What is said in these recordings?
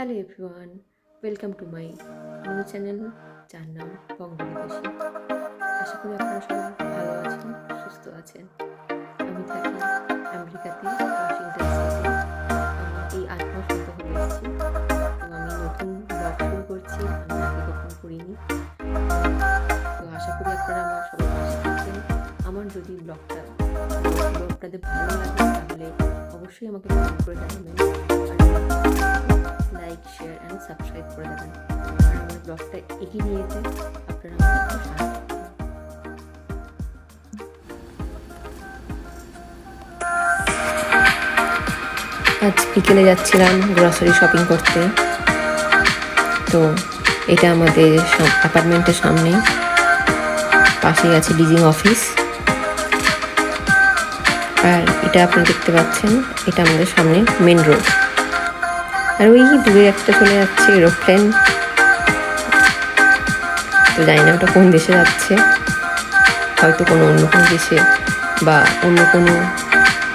Hello everyone welcome to my new channel যার নাম বঙ্গালী ভাষী আশা করি আপনারা সবাই ভালো আছেন, সুস্থ আছেন। আমি থাকি আমেরিকাতে, ওয়াশিংটন এই আট মাস হয়ে এসেছি তো আমি নতুন ব্লগ শুরু করছি, আমি আগে কখনো করিনি। তো আশা করি আপনারা আমার সবাই পাশে থাকবেন। আমার যদি ব্লগটা ব্লগ আপনাদের ভালো লাগে, তাহলে অবশ্যই আমাকে কমেন্ট করে জানাবেন। লাইক শেয়ার অ্যান্ড সাবস্ক্রাইব করে দেবেন। আমার ব্লগটা এগিয়ে নিয়ে যেতে আপনারা আজ বিকেলে যাচ্ছিলাম গ্রসারি শপিং করতে। তো এটা আমাদের অ্যাপার্টমেন্টের সামনে। পাশেই আছে ডিজিং অফিস আর এটা আপনি দেখতে পাচ্ছেন, এটা আমাদের সামনে মেন রোড আর ওই দূরে একটা চলে যাচ্ছে এরোপ্লেন। তো জানি না ওটা কোন দেশে যাচ্ছে। হয়তো কোনো অন্য কোনো দেশে বা অন্য কোনো,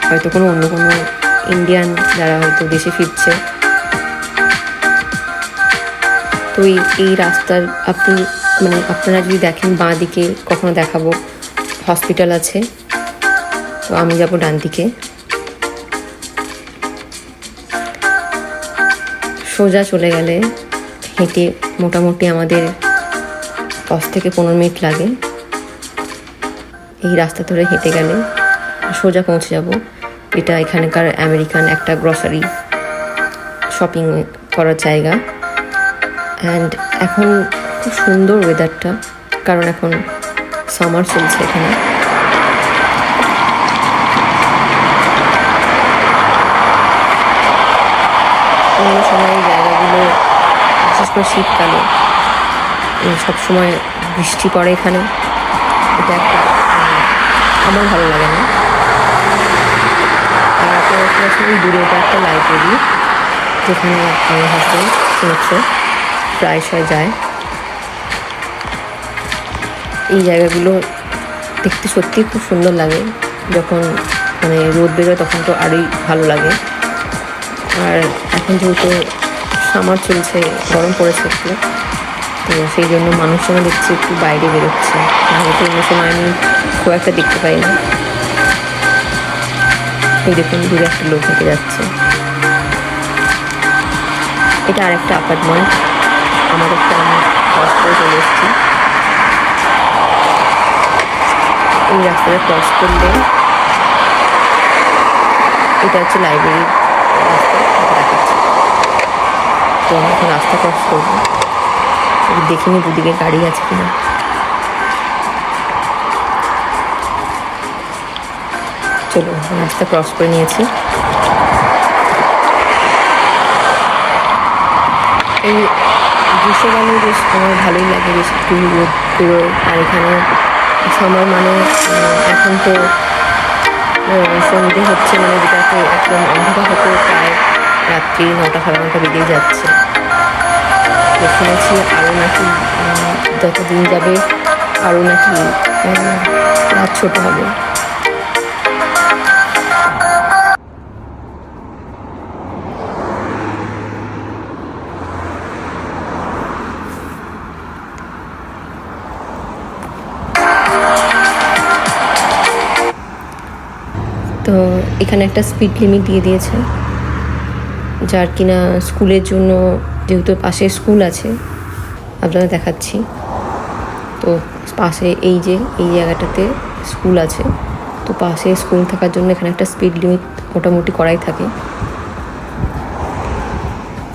হয়তো কোনো অন্য কোনো ইন্ডিয়ান যারা হয়তো দেশে ফিরছে। তো এই এই রাস্তার আপনি মানে আপনারা যদি দেখেন বাঁ দিকে, কখনো দেখাবো হসপিটাল আছে। তো আমি যাব ডান দিকে। সোজা চলে গেলে হেঁটে মোটামুটি আমাদের দশ থেকে পনেরো মিনিট লাগে। এই রাস্তা ধরে হেঁটে গেলে সোজা পৌঁছে যাব। এটা এখানকার আমেরিকান একটা গ্রসারি শপিং করার জায়গা। অ্যান্ড এখন খুব সুন্দর ওয়েদারটা কারণ এখন সামার চলছে এখানে। অন্য সময় জায়গাগুলো, বিশেষ করে শীতকালে সবসময় বৃষ্টি পড়ে এখানে। এটা একটা আমার ভালো লাগে না। আর আপনারা দূরে এটা একটা লাইব্রেরি যেখানে আমার হাজব্যান্ড শুনেছে প্রায়শই যায়। এই জায়গাগুলো দেখতে সত্যি খুব সুন্দর লাগে। যখন মানে রোদ বেরোয়, তখন তো আরোই ভালো লাগে। আর এখন যেহেতু সামার চলছে, গরম পড়েছে একটু, তো সেই জন্য মানুষজন দেখছি একটু বাইরে বেরোচ্ছে। নাহলে তো অন্য সময় আমি খুব একটা দেখতে পাই না। এই দেখুন, দূরে একটা লোক হেঁটে যাচ্ছে। এটা আরেকটা অ্যাপার্টমেন্ট আমাদের ক্রস করে চলে এসেছি। এই রাস্তাটা ক্রস করলে এটা হচ্ছে লাইব্রেরির রাস্তা এটা দেখাচ্ছে আমি এখন রাস্তা ক্রস করব। দেখিনি দুদিকে গাড়ি আছে কিনা। চলো রাস্তা ক্রস করে নিয়েছি। এই গ্রীষ্মকালে বেশ আমার ভালোই লাগে বেশ একটু রোদ বেরোয় আর এখানে সময় মানে এখন তো আহ, সন্ধে হচ্ছে মানে যেটাকে একদম অন্ধকার হতে প্রায় রাত্রি নটা সাড়ে নটা বেরিয়ে যাচ্ছে। তো শুনেছি আরও নাকি উম, যত দিন যাবে আরও নাকি রাত ছোট হবে। তো এখানে একটা স্পিড লিমিট দিয়ে দিয়েছে। যার কিনা স্কুলের জন্য যেহেতু পাশে স্কুল আছে আপনারা দেখাচ্ছি। তো পাশে এই যে, এই জায়গাটাতে স্কুল আছে। তো পাশে স্কুল থাকার জন্য এখানে একটা স্পিড লিমিট মোটামুটি করাই থাকে।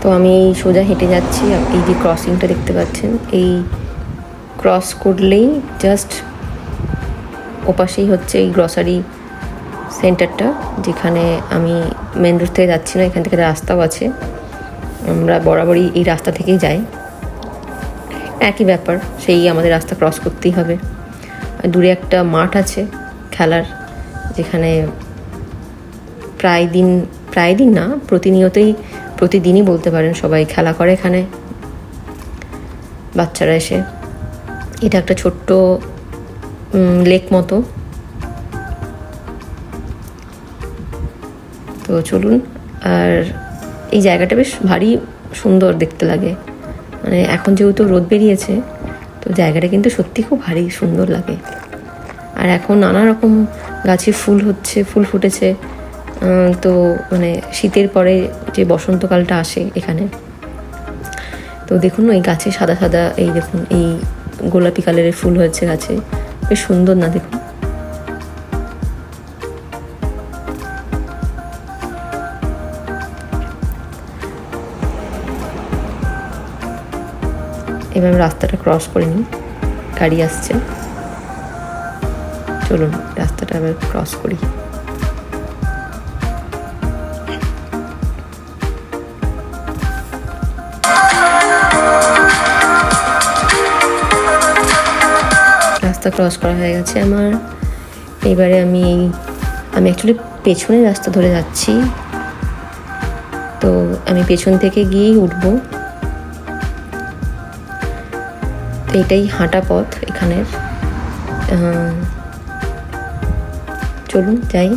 তো আমি এই সোজা হেঁটে যাচ্ছি এই যে ক্রসিংটা দেখতে পাচ্ছেন, এই ক্রস করলেই জাস্ট ওপাশেই হচ্ছে এই গ্রসারি সেন্টারটা যেখানে আমি মেন রোড থেকে যাচ্ছি না, এখান থেকে রাস্তাও আছে। আমরা বরাবরই এই রাস্তা থেকেই যাই। একই ব্যাপার, সেই আমাদের রাস্তা ক্রস করতেই হবে। দূরে একটা মাঠ আছে খেলার, যেখানে প্রায় দিন প্রায় দিন না, প্রতিনিয়তই প্রতিদিনই বলতে পারেন সবাই খেলা করে এখানে। বাচ্চারা এসে, এটা একটা ছোট্ট লেক মতো। তো চলুন, আর এই জায়গাটা বেশ ভারী সুন্দর দেখতে লাগে। মানে এখন যেহেতু রোদ বেরিয়েছে, তো জায়গাটা কিন্তু সত্যি খুব ভারী, সুন্দর লাগে। আর এখন নানা রকম গাছে ফুল হচ্ছে, ফুল ফুটেছে। তো মানে শীতের পরে যে বসন্তকালটা আসে এখানে। তো দেখুন ওই গাছে সাদা সাদা এই দেখুন, এই গোলাপি কালারের ফুল হয়েছে গাছে। বেশ সুন্দর না দেখুন? এবার আমি রাস্তাটা ক্রস করে নিই। গাড়ি আসছে। চলুন, রাস্তাটা আবার ক্রস করি। রাস্তা ক্রস করা হয়ে গেছে আমার। এবারে আমি এই- আমি অ্যাকচুয়ালি পেছনের রাস্তা ধরে যাচ্ছি। তো আমি পেছন থেকে গিয়েই উঠবো। তো এটাই হাঁটা পথ এখানের। চলুন, যাই।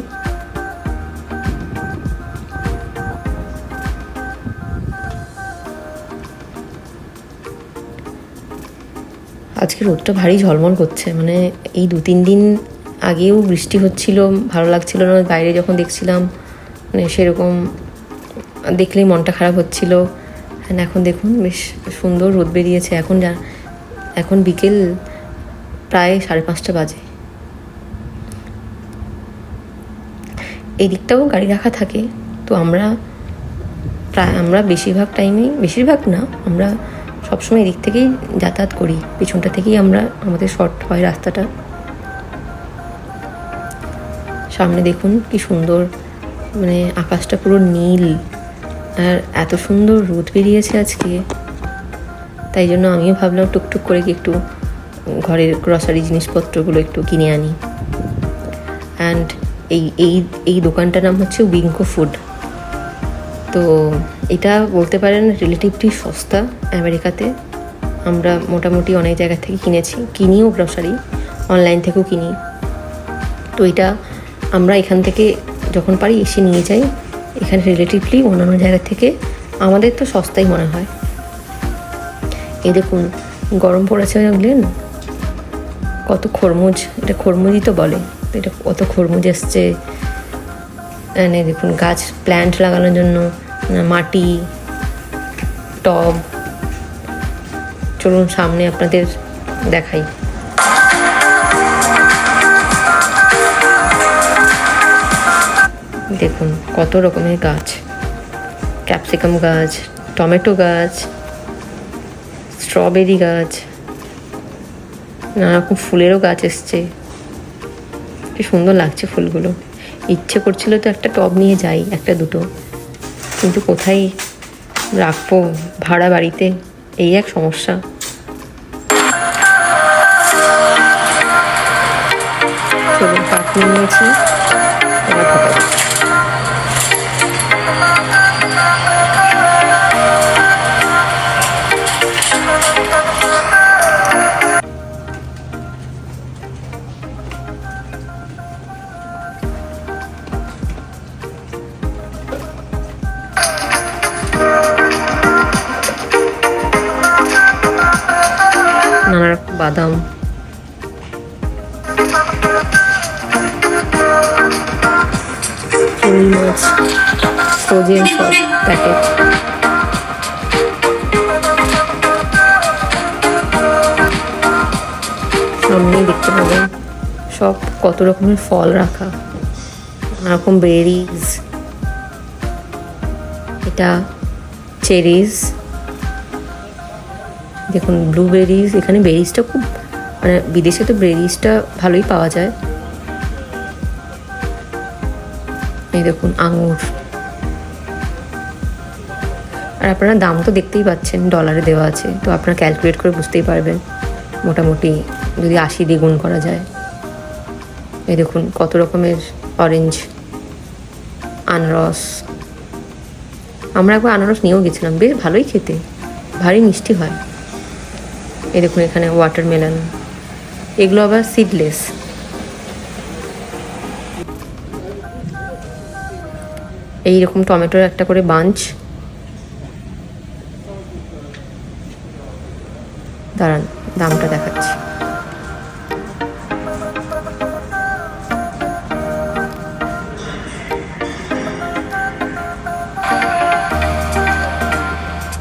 আজকে রোদটা ভারী ঝলমল করছে মানে এই দু তিন দিন আগেও বৃষ্টি হচ্ছিল, ভালো লাগছিল না, বাইরে যখন দেখছিলাম মানে সেরকম দেখলেই মনটা খারাপ হচ্ছিল। এখন দেখুন, বেশ সুন্দর রোদ বেরিয়েছে, এখন যা এখন বিকেল প্রায় সাড়ে পাঁচটা বাজে। এই দিকটাও গাড়ি রাখা থাকে, তো আমরা প্রায়, আমরা বেশিরভাগ টাইমেই, বেশিরভাগ না, আমরা সবসময় এদিক থেকেই যাতায়াত করি। পেছনটা থেকেই আমরা, আমাদের শর্ট হয় রাস্তাটা। সামনে দেখুন কি সুন্দর মানে আকাশটা পুরো নীল, আর এত সুন্দর রোদ বেরিয়েছে আজকে। তাই জন্য আমিও ভাবলাম টুকটুক করে কি একটু ঘরের গ্রসারি জিনিসপত্রগুলো একটু কিনে আনি। অ্যান্ড এই এই এই দোকানটার নাম হচ্ছে উইঙ্কো ফুড তো এটা বলতে পারেন রিলেটিভলি সস্তা আমেরিকাতে। আমরা মোটামুটি অনেক জায়গা থেকে কিনেছি। কিনিও গ্রসারি অনলাইন থেকেও কিনি। তো এটা আমরা এখান থেকে যখন পারি এসে নিয়ে যাই। এখানে রিলেটিভলি অন্যান্য জায়গা থেকে। আমাদের তো সস্তাই মনে হয়। এই দেখুন, গরম পড়েছে দেখলেন? কত খরমুজ, এটা খরমুজই তো বলে, এটা কত খরমুজ এসছে। মানে দেখুন, গাছ প্ল্যান্ট লাগানোর জন্য মাটি, টব। চলুন সামনে আপনাদের দেখাই। দেখুন, কত রকমের গাছ। ক্যাপসিকাম গাছ, টমেটো গাছ স্ট্রবেরি গাছ। নানা রকম ফুলেরও গাছ এসছে। কি সুন্দর লাগছে ফুলগুলো। ইচ্ছে করছিল তো একটা টব নিয়ে যাই, একটা দুটো। কিন্তু কোথায় রাখব ভাড়া বাড়িতে? এই এক সমস্যা। চলুন নিয়ে নিয়েছি। বাদাম। চিংড়ি মাছ ফ্রোজেন সব প্যাকেট সামনেই দেখতে পাবেন সব কত রকমের ফল রাখা। নানা রকম বেরিজ এটা চেরিজ দেখুন ব্লুবেরিজ এখানে বেরিজটা খুব মানে বিদেশে তো বেরিজটা ভালোই পাওয়া যায়। এই দেখুন, আঙুর। আর আপনারা দাম তো দেখতেই পাচ্ছেন ডলারে দেওয়া আছে। তো আপনারা ক্যালকুলেট করে বুঝতেই পারবেন, মোটামুটি যদি আশি দিয়ে গুণ করা যায়। এই দেখুন, কত রকমের অরেঞ্জ আনারস। আমরা একবার আনারস নিয়েও গেছিলাম, বেশ ভালোই খেতে, ভারী মিষ্টি হয়। এই দেখুন এখানে ওয়াটারমেলন এগুলো আবার সিডলেস এইরকম টমেটোর একটা করে বাঞ্চ দাঁড়ান, দামটা দেখাচ্ছি।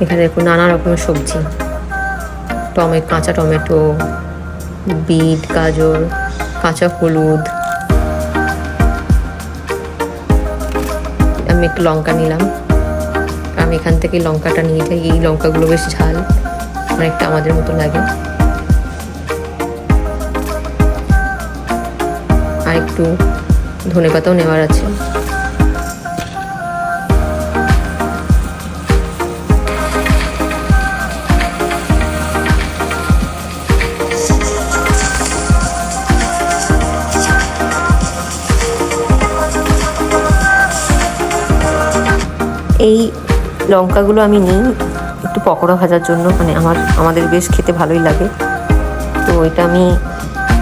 এখানে দেখুন নানা রকমের সবজি। টমে কাঁচা টমেটো, বিট, গাজর, কাঁচা হলুদ। আমি একটু লঙ্কা নিলাম। আমি এখান থেকে লঙ্কাটা নিয়ে যাই। এই লঙ্কাগুলো বেশ ঝাল, অনেকটা আমাদের মতো লাগে। আর একটু ধনে পাতাও নেওয়ার আছে। এই লঙ্কাগুলো আমি নিই একটু পকোড়া ভাজার জন্য মানে আমার, আমাদের বেশ খেতে ভালোই লাগে। তো এটা আমি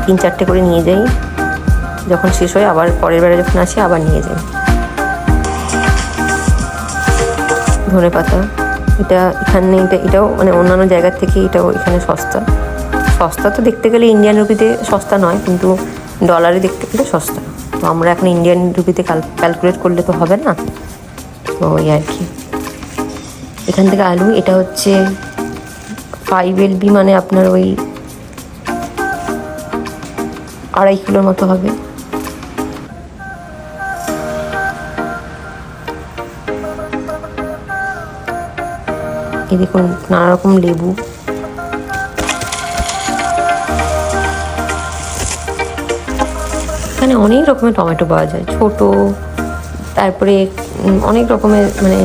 তিন চারটে করে নিয়ে যাই। যখন শেষ হয় আবার পরের বেলা যখন আসি আবার নিয়ে যাই। ধনে পাতা, এটা এখানে এটা, এটাও মানে অন্যান্য জায়গার থেকে এটাও এখানে সস্তা। সস্তা তো দেখতে গেলে ইন্ডিয়ান রুপিতে সস্তা নয়, কিন্তু ডলারে দেখতে গেলে সস্তা। তো আমরা এখন ইন্ডিয়ান রুপিতে ক্যালকুলেট করলে তো হবে না। তো ওই আর কি। এখান থেকে আলু, এটা হচ্ছে ফাইভ এল বি মানে আপনার ওই আড়াই কিলোর মতো হবে। এই দেখুন নানা রকম লেবু। এখানে অনেক রকমের টমেটো পাওয়া যায়, ছোট, তারপরে অনেক রকমের মানে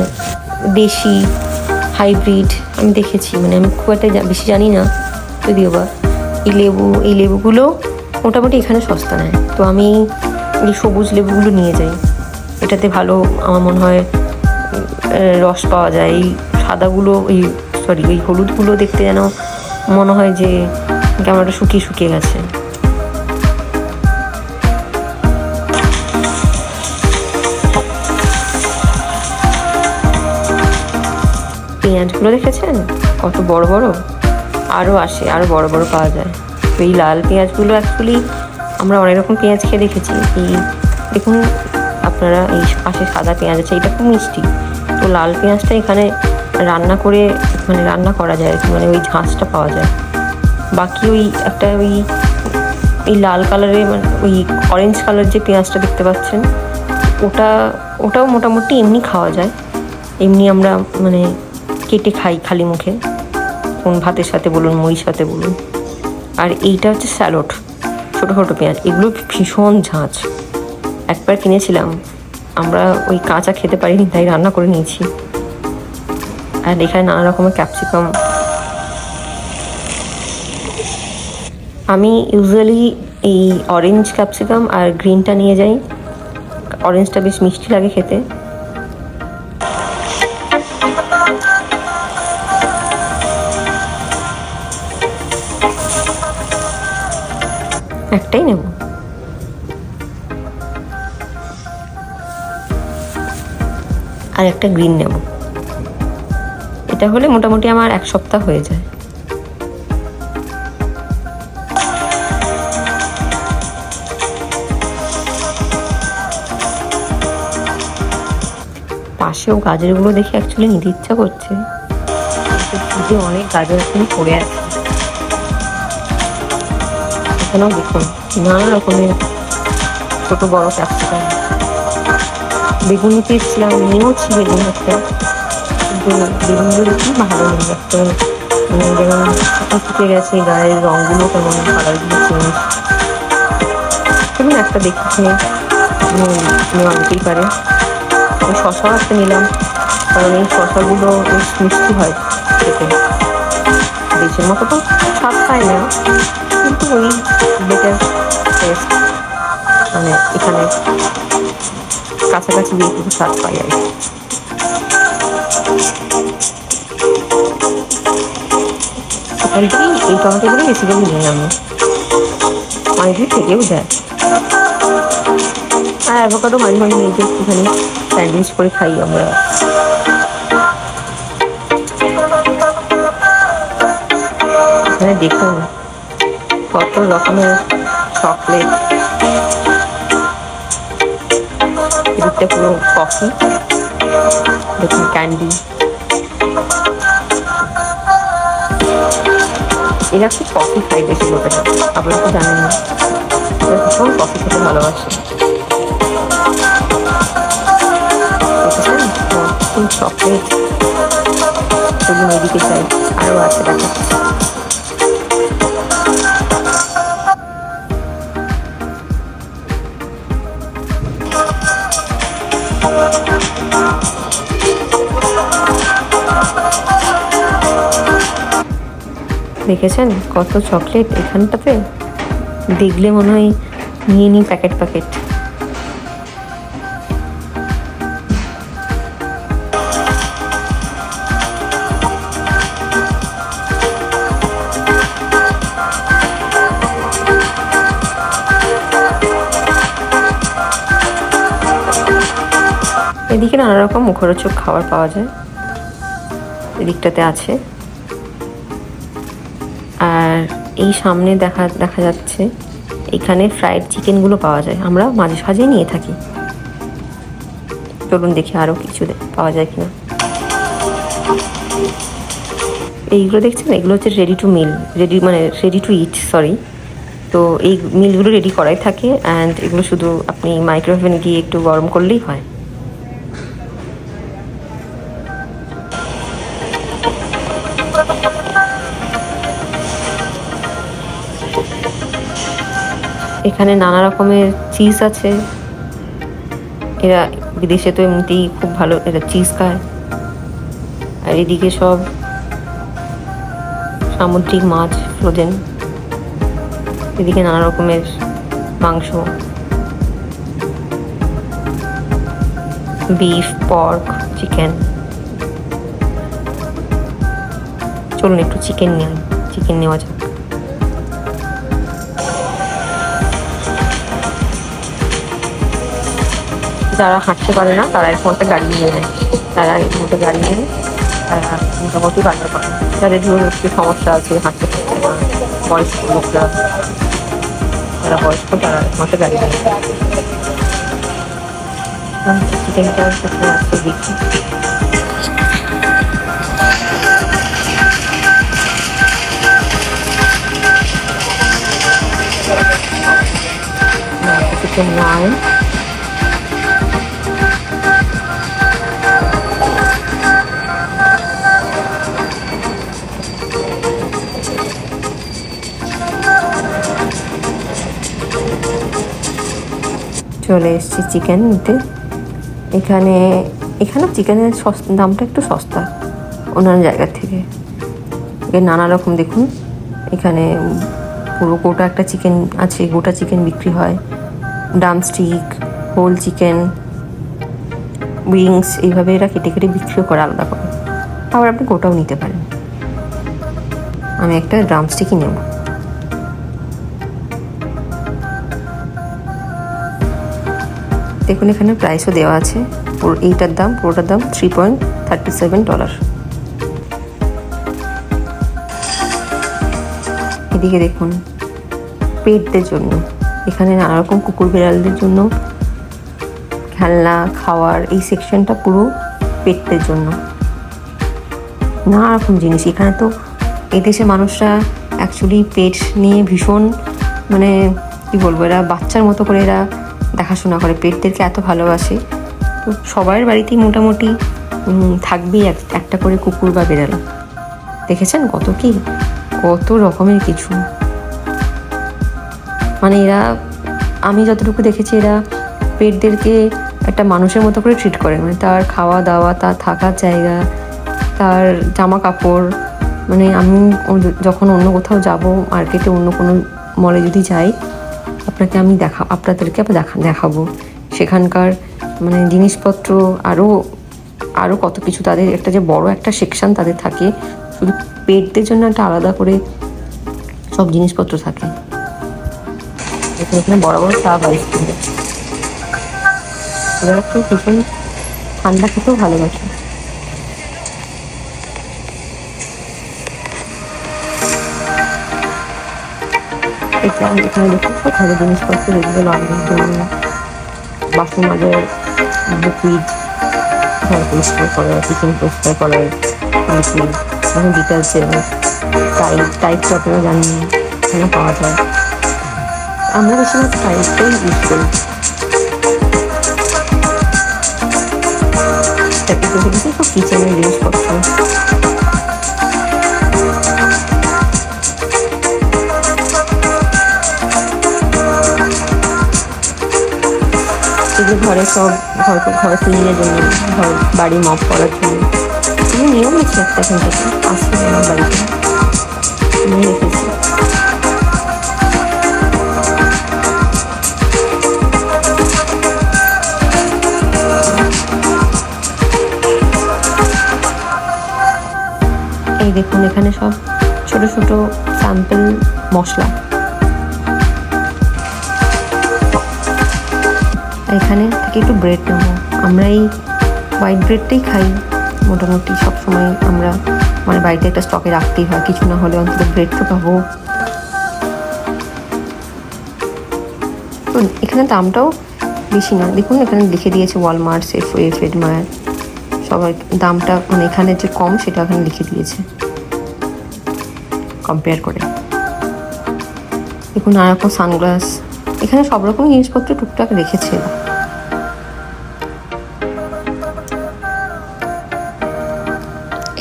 দেশি হাইব্রিড আমি দেখেছি। মানে আমি খুব একটা বেশি জানি না, যদিও বা। এই লেবু, এই লেবুগুলো মোটামুটি এখানে সস্তা নেয়। তো আমি এই সবুজ লেবুগুলো নিয়ে যাই। এটাতে ভালো আমার মনে হয় রস পাওয়া যায়। এই সাদাগুলো, এই সরি ওই হলুদগুলো দেখতে যেন মনে হয় যে কেমন একটা শুকিয়ে শুকিয়ে গেছে। পেঁয়াজগুলো দেখেছেন? কত বড় বড়? আরও আসে আরও বড় বড় পাওয়া যায়। তো এই লাল পেঁয়াজগুলো অ্যাকচুয়ালি আমরা অনেক রকম পেঁয়াজ খেয়ে দেখেছি। এই দেখুন, আপনারা এই পাশে সাদা পেঁয়াজ আছে, এটা খুব মিষ্টি। তো লাল পেঁয়াজটা এখানে রান্না করে মানে রান্না করা যায় মানে ওই ঝাঁসটা পাওয়া যায়। বাকি ওই একটা ওই, এই লাল কালারের মানে ওই অরেঞ্জ কালার যে পেঁয়াজটা দেখতে পাচ্ছেন, ওটা, ওটাও মোটামুটি এমনি খাওয়া যায়। এমনি আমরা মানে কেটে খাই খালি মুখে। কোন ভাতের সাথে বলুন, মুড়ির সাথে বলুন। আর এইটা হচ্ছে স্যালোড, ছোটো ছোটো পেঁয়াজ। এগুলো ভীষণ ঝাঁঝ একবার কিনেছিলাম, আমরা ওই কাঁচা খেতে পারিনি, তাই রান্না করে নিয়েছি। আর এখানে নানা রকমের ক্যাপসিকাম আমি ইউজুয়ালি এই অরেঞ্জ ক্যাপসিকাম আর গ্রিনটা নিয়ে যাই। অরেঞ্জটা বেশ মিষ্টি লাগে খেতে। একটাই নেব। আর একটা গ্রিন নেব। এটা হলে মোটামুটি আমার এক সপ্তাহ হয়ে যায়। পাশেও গাজরগুলো দেখে অ্যাকচুয়ালি নিতে ইচ্ছা করছে। অনেক গাজর এখনও পড়ে আছে। এখানেও দেখুন। নানা রকমের ছোট বড় ক্যাপসিকাম বেগুন এসেছিলাম নিয়েওছি বেগুন একটা কিন্তু বেগুনগুলো দেখি ভালো নেই একটা মানে যেমন শুকিয়ে গেছে, গায়ের রঙগুলো কেমন, কালারগুলো চেঞ্জ তেমন একটা দেখেছি নেওয়া যেতেই পারে। ওই শশাও একটা নিলাম, কারণ এই শশাগুলো বেশ মিষ্টি হয় খেতে। দেশের মতো তো স্বাদ পায় না। কিন্তু ওই বেটার মানে এখানে কাছাকাছি কিছু স্বাদ পাই আর ওখান থেকেই এই টমেটোগুলো বেসিক্যালি নিই আমি? অনেকদিন থেকেও যায়। আর অ্যাভোকাডো মাঝে মাঝে নিয়ে একটুখানি স্যান্ডউইচ করে খাই আমরা। দেখুন। কত রকমের চকলেট পুরো কফি দেখুন ক্যান্ডি এরা খুব কফি খাই বেশি লোকেরা আপনারা তো জানেন না। এরা ভীষণ কফি খেতে ভালোবাসে। চকলেট এদিকে যাই আরও আছে দেখাচ্ছি দেখেছেন? কত চকলেট এখানটাতে? দেখলে মনে হয় নিয়ে নিই প্যাকেট প্যাকেট এদিকে নানা রকম মুখরোচক খাবার পাওয়া যায়। এদিকটাতে আছে। আর এই সামনে দেখা দেখা যাচ্ছে এখানে ফ্রাইড চিকেনগুলো পাওয়া যায়। আমরা মাঝে সাঝে নিয়ে থাকি। চলুন দেখি আরও কিছু পাওয়া যায় কিনা। এইগুলো দেখছেন? এগুলো হচ্ছে রেডি টু মিল রেডি মানে রেডি টু ইট সরি তো এই মিলগুলো রেডি করাই থাকে অ্যান্ড এগুলো শুধু আপনি মাইক্রোওভেনে গিয়ে একটু গরম করলেই হয়। এখানে নানা রকমের চিজ আছে। এরা বিদেশে তো এমনিতেই খুব ভালো এরা চিজ খায়। আর এদিকে সব সামুদ্রিক মাছ ফ্রোজেন এদিকে নানা রকমের মাংস। বিফ পর্ক চিকেন চলুন একটু চিকেন নিয়ে চিকেন নেওয়া যাক। যারা হাঁটতে পারে না, তারা এরকম একটা গাড়ি নিয়ে নেয়। তারা এরকম একটা গাড়ি নিয়ে তারা মোটামুটি বাড়তে পারে যাদের ধরুন একটু সমস্যা আছে, হাঁটতে পারছে না, বয়স্ক লোকরা, যারা বয়স্ক, তারা একটা গাড়ি নিয়ে চিকেন নাইন চলে এসেছি চিকেন নিতে। এখানে এখানে চিকেনের সস- দামটা একটু সস্তা অন্যান্য জায়গার থেকে। নানা রকম দেখুন, এখানে পুরো গোটা একটা চিকেন আছে, গোটা চিকেন বিক্রি হয়। ড্রামস্টিক হোল চিকেন উইংস এইভাবে এরা কেটে কেটে বিক্রিও করে আলাদা করে। আবার আপনি গোটাও নিতে পারেন। আমি একটা ড্রামস্টিকই নেব। দেখুন, এখানে প্রাইসও দেওয়া আছে। এইটার দাম, পুরোটার দাম three point thirty seven dollar এদিকে দেখুন, পেটদের জন্য। এখানে নানা রকম কুকুর বিড়ালদের জন্য। খেলনা, খাওয়ার, এই সেকশনটা পুরো পেটদের জন্য। নানা রকম জিনিস। এখানে তো এদেশে মানুষরা অ্যাকচুয়ালি পেট নিয়ে ভীষণ মানে কি বলব, এরা বাচ্চার মতো করে এরা দেখাশোনা করে। পেটদেরকে এত ভালোবাসে, তো সবার বাড়িতেই মোটামুটি থাকবেই এক- একটা করে কুকুর বা বেড়াল। দেখেছেন কত কি? কত রকমের কিছু। মানে এরা, আমি যতটুকু দেখেছি, এরা পেটদেরকে একটা মানুষের মতো করে ট্রিট করে। মানে তার খাওয়া দাওয়া তার থাকার জায়গা, তার জামা কাপড় মানে আমি যখন অন্য কোথাও যাব মার্কেটে অন্য কোনো মলে যদি যাই আপনাকে আমি দেখা, আপনাদেরকে আবার দেখা, দেখাবো। সেখানকার মানে জিনিসপত্র আরও আরও কত কিছু তাদের একটা যে বড় একটা সেকশন তাদের থাকে। শুধু পেটদের জন্য একটা আলাদা করে সব জিনিসপত্র থাকে। এখানে এখানে বড় বড় চা আইসক্রিম ঠান্ডা খেতেও ভালোবাসে। এটা এখানে দেখুন জিনিসপত্র যেগুলো লন্ড্রির জন্য বাসন মাজার লিকুইড ঘর পরিষ্কার করার কিচেন পরিষ্কার করার লিকুইড এবং ডিটারজেন্ট টাইপ টাইপ তো আপনারা জানেন এখানে পাওয়া যায়। আমরা বেশিরভাগ টাইপটাই ইউজ করি। দেখে দিচ্ছি সব কিচেনের জিনিসপত্র। ঘরে সব ঘর ঘর ক্লিনের জন্য ঘর বাড়ি মপ করার জন্য। এগুলো নিয়ম আছে একটা এখান থেকে আসছে আমার বাড়িতে। নিয়ে রেখেছি। এই দেখুন, এখানে সব ছোট ছোট স্যাম্পল মশলা। এখানে থেকে একটু ব্রেড নেব। আমরা এই হোয়াইট ব্রেডটাই খাই। মোটামুটি সবসময় আমরা মানে বাড়িতে একটা স্টকে রাখতেই হয়। কিছু না হলে অন্তত ব্রেড তো পাবো। তো এখানে দামটাও বেশি না। দেখুন, এখানে লিখে দিয়েছে ওয়ালমার্ট সেফ ওয়ে ফেডমায়ার সবাই দামটা মানে এখানে যে কম, সেটা এখানে লিখে দিয়েছে। কম্পেয়ার করে। দেখুন নানা রকম সানগ্লাস এখানে সব রকম জিনিসপত্র টুকটাক রেখেছে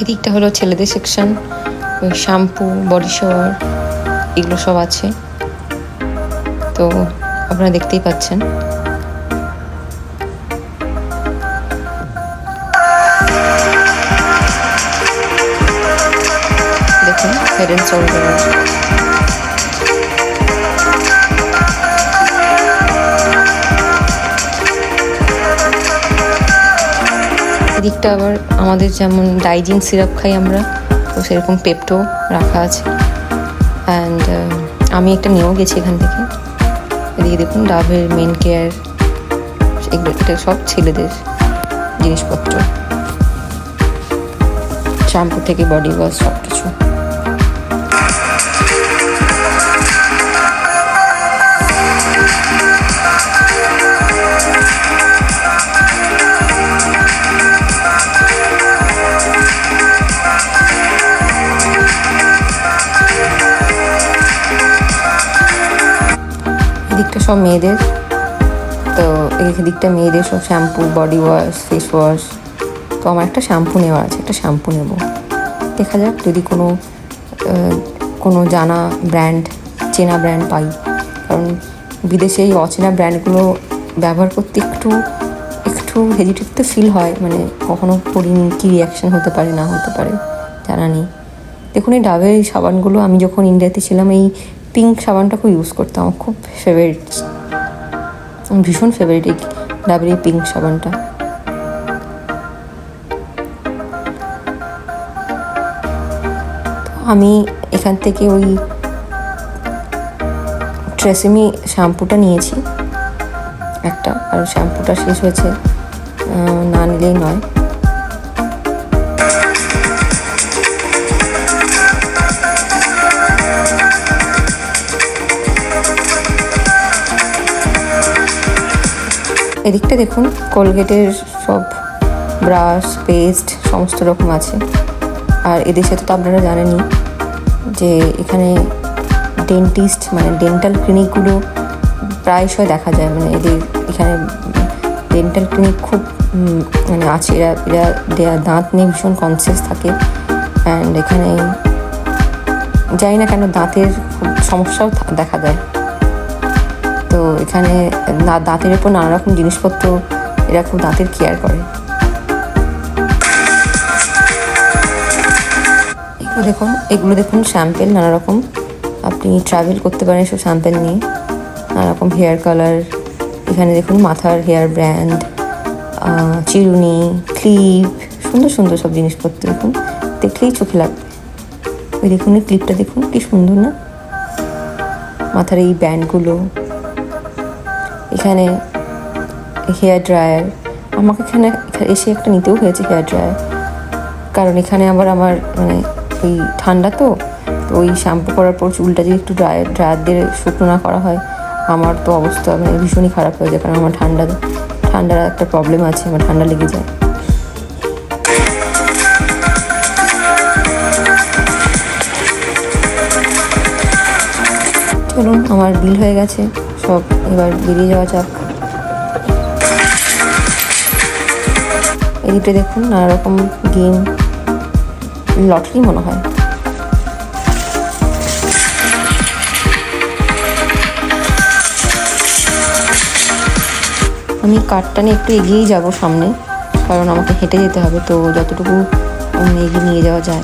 এদিকটা হলো ছেলেদের সেকশন ওই শ্যাম্পু বডি শাওয়ার এগুলো সব আছে। তো আপনারা দেখতেই পাচ্ছেন। দেখুন হেড অ্যান্ড এদিকটা আবার আমাদের যেমন ডাইজিন সিরাপ খাই আমরা, তো সেরকম পেপটো রাখা আছে। অ্যান্ড আমি একটা নিয়েও গেছি এখান থেকে। এদিকে দেখুন ডাবের মেন কেয়ার এগুলো, এটা সব ছেলেদের জিনিসপত্র। শ্যাম্পু থেকে বডি ওয়াশ সব কিছু সব মেয়েদের। তো দিকটা মেয়েদের সব shampoo body wash face wash তো আমার একটা শ্যাম্পু নেওয়া আছে, একটা শ্যাম্পু নেব। দেখা যাক যদি কোনো কোনো জানা ব্র্যান্ড চেনা ব্র্যান্ড পাই। কারণ বিদেশে এই অচেনা ব্র্যান্ডগুলো ব্যবহার করতে একটু একটু হেজিটেট তো ফিল হয়। মানে কখনো করিনি কী রিয়াকশান হতে পারে, না হতে পারে, জানা নেই। দেখুন এই ডাবের এই সাবানগুলো আমি যখন ইন্ডিয়াতে ছিলাম, এই পিঙ্ক সাবানটা খুব ইউজ করতাম আমার খুব ফেভারিট ভীষণ ফেভারিট এই ডাবের এই পিঙ্ক সাবানটা। আমি এখান থেকে ওই ট্রেসেমি শ্যাম্পুটা নিয়েছি, একটা। আর শ্যাম্পুটা শেষ হয়েছে না নিলেই নয়। এদিকটা দেখুন কোলগেটের সব ব্রাশ পেস্ট সমস্ত রকম আছে। আর এদেশে তো আপনারা জানেনই যে এখানে ডেন্টিস্ট মানে ডেন্টাল ক্লিনিকগুলো প্রায়শই দেখা যায়। মানে এদের এখানে ডেন্টাল ক্লিনিক খুব মানে আছে। এরা এরা দেয়া- দাঁত নিয়ে ভীষণ কনসিয়াস থাকে। অ্যান্ড এখানে জানি না কেন দাঁতের খুব সমস্যাও দেখা দেয় এখানে দাঁতের উপর নানা রকম জিনিসপত্র, এরা খুব দাঁতের কেয়ার করে। এগুলো দেখুন এগুলো দেখুন শ্যাম্পেল নানা রকম আপনি ট্রাভেল করতে পারেন সব শ্যাম্পেল নিয়ে। নানা রকম হেয়ার কালার এখানে দেখুন মাথার হেয়ার ব্র্যান্ড চিরুনি ক্লিপ সুন্দর সুন্দর সব জিনিসপত্র দেখুন। দেখলেই চোখে লাগবে। ওই দেখুন, এই ক্লিপটা দেখুন, কি সুন্দর না? মাথার এই ব্যান্ডগুলো এখানে হেয়ার ড্রায়ার আমাকে এখানে এসে একটা নিতেও হয়েছে হেয়ার ড্রায়ার কারণ এখানে আবার আমার মানে এই ঠান্ডা তো তো ওই শ্যাম্পু করার পর চুলটা যদি একটু ড্রায়ার ড্রায়ার দিয়ে শুকনো না করা হয়, আমার তো অবস্থা মানে ভীষণই খারাপ হয়ে যায়, কারণ আমার ঠান্ডা, ঠান্ডার একটা প্রবলেম আছে, আমার ঠান্ডা লেগে যায়। চলুন, আমার বিল হয়ে গেছে। সব এবার বেরিয়ে যাওয়া যাক। এদিকে দেখুন নানা রকম গেম লটারি মনে হয়। আমি কারটা নিয়ে একটু এগিয়েই যাব সামনে, কারণ আমাকে হেঁটে যেতে হবে, তো যতটুকু এগিয়ে নিয়ে যাওয়া যায়।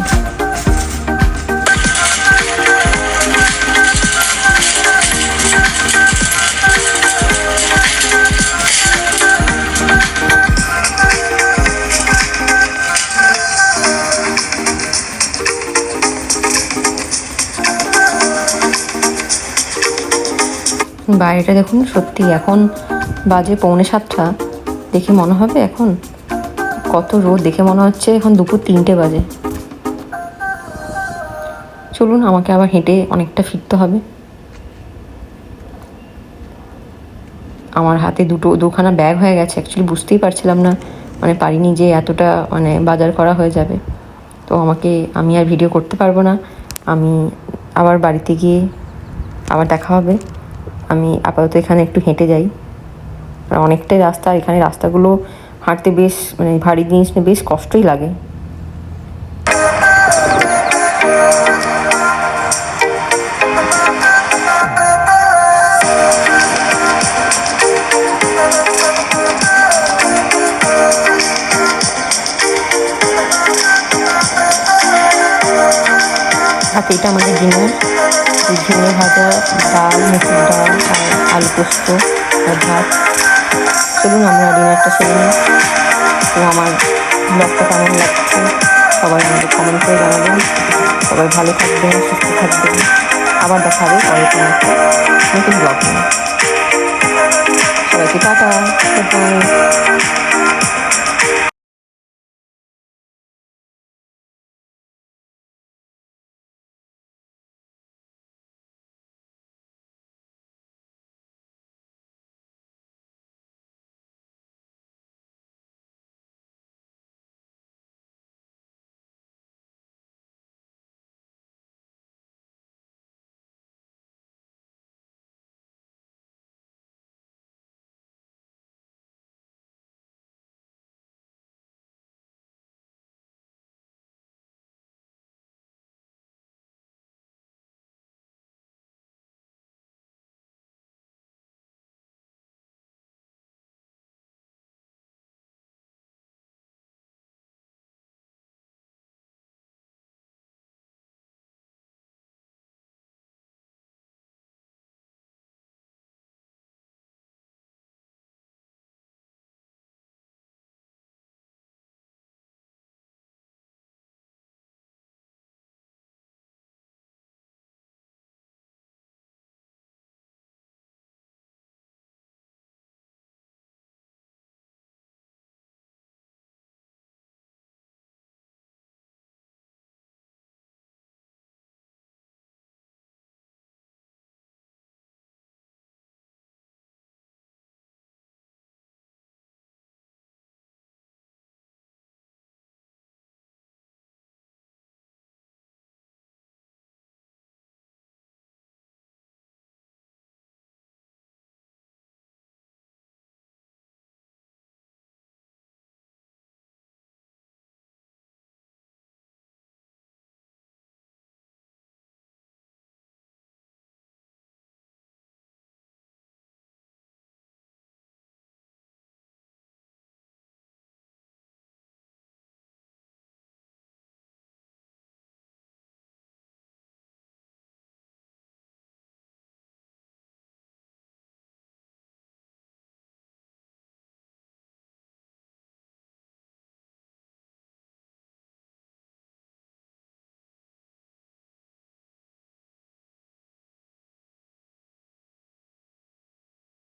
বাইরেটা দেখুন, সত্যি এখন বাজে পৌনে সাতটা। দেখে মনে হবে এখন? কত রোদ, দেখে মনে হচ্ছে এখন দুপুর তিনটে বাজে। চলুন, আমাকে আবার হেঁটে অনেকটা ফিরতে হবে। আমার হাতে দুটো, দুখানা ব্যাগ হয়ে গেছে অ্যাকচুয়ালি বুঝতেই পারছিলাম না মানে পারিনি যে এতটা মানে বাজার করা হয়ে যাবে। তো আমাকে, আমি আর ভিডিও করতে পারব না। আমি আবার বাড়িতে গিয়ে আবার দেখা হবে। আমি আপাতত এখানে একটু হেঁটে যাই। আর অনেকটাই রাস্তা, আর এখানে রাস্তাগুলো হাঁটতে বেশ মানে ভারী জিনিস নিয়ে বেশ কষ্টই লাগে। এটা আমাদের ডিনার। ঝিঙে ভাজা আলু পোস্ত আর ভাত। চলুন, আমরা ডিনারটা সেরে নিই। তো আমার ব্লগটা কেমন লাগছে, সবাই আমাকে কমেন্ট করে জানাবেন। সবাই ভালো থাকবেন, সুস্থ থাকবেন। আবার দেখা হবে পরে কোনো একটা নতুন ব্লগ নিয়ে। সবাইকে টাটা